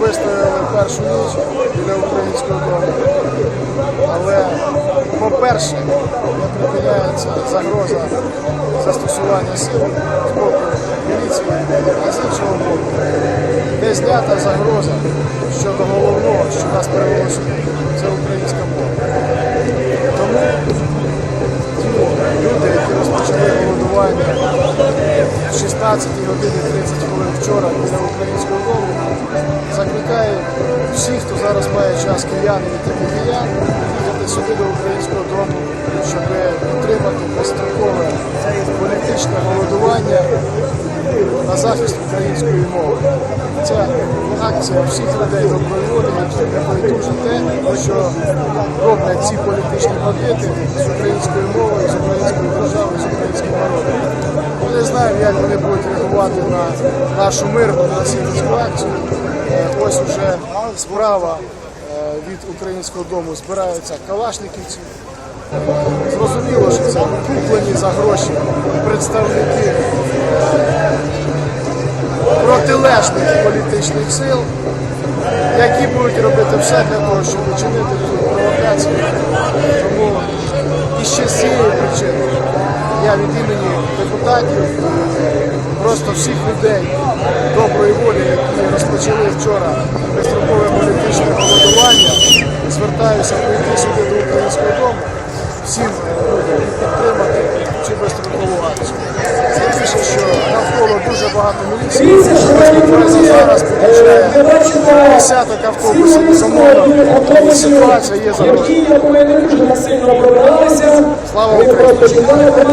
вистояли першу ніч біля українського дому. Але, по-перше, не припиняється загроза застосування сил з боку міліції, а з іншого боку, не знята загроза щодо головного, що нас привело. Це українська мова. Тому люди, які розпочали голодування в 16 годині 30 хвилин вчора біля українського зараз має час киянин і киян, їхати сюди до українського дому, щоб підтримати безстрокове політичне голодування на захист української мови. Ця акція всіх людей доброї волі, які не байдуже те, що роблять ці політичні бандити з українською мовою, з українською державою, з українським народом. Ми не знаємо, як вони будуть реагувати на нашу мирну насильницьку акцію. Е, Ось уже справа е, від українського дому збираються калашниківці. Е, Зрозуміло, що це куплені за гроші представники протилежних політичних сил, які будуть робити все для того, щоб учинити цю провокацію. Тому і ще з цієї причини я від імені депутатів, просто всіх людей доброї волі, які розпочали вчора безстрокове політичне голодування, звертаюся прийти сюди до українського дому, всім людям підтримати цю безстрокову акцію. Тим більше, що навколо дуже багато міліції, зараз під'їжджає десяток автобусів замовлено, ситуація є пробиралися. Слава Україні!